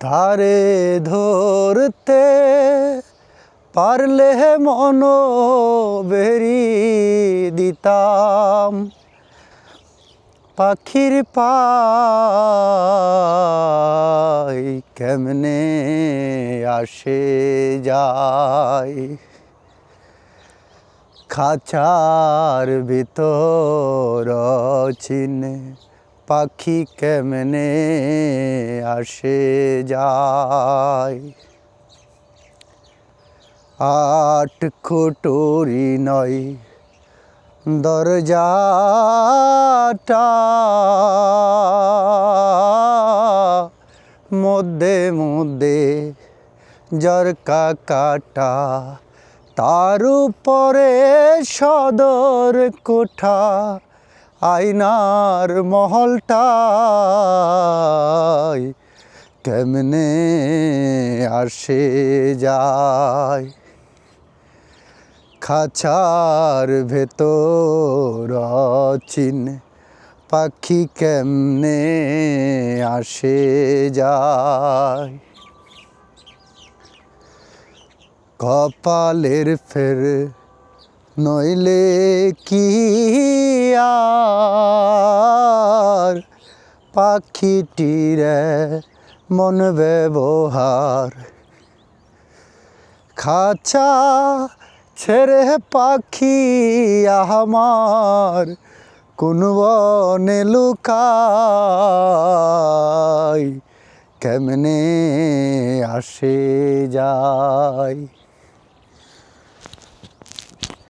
তারে ধরতে পারলে মন বেরি দিতাম। পাখির পাই কেমনে আসে যায়? খাঁচার ভিতর চিনে পাখি কেমনে আসে যায়? আট খুটুরি নয়, দরজাটা মধ্যে মধ্যে জরকা কাটা তার উপরে সদর কোঠা আয়নার মহলটায় কেমনে আসে যায়? খাঁচার ভেতর চিন পাখি কেমনে আসে যায়? কপালের ফের নইলে কি আর? পাখিটির মন ব্যবহার খাঁচা ছেড়ে পাখি আমার কোন বনে লুকায়, কেমনে আসে যায়?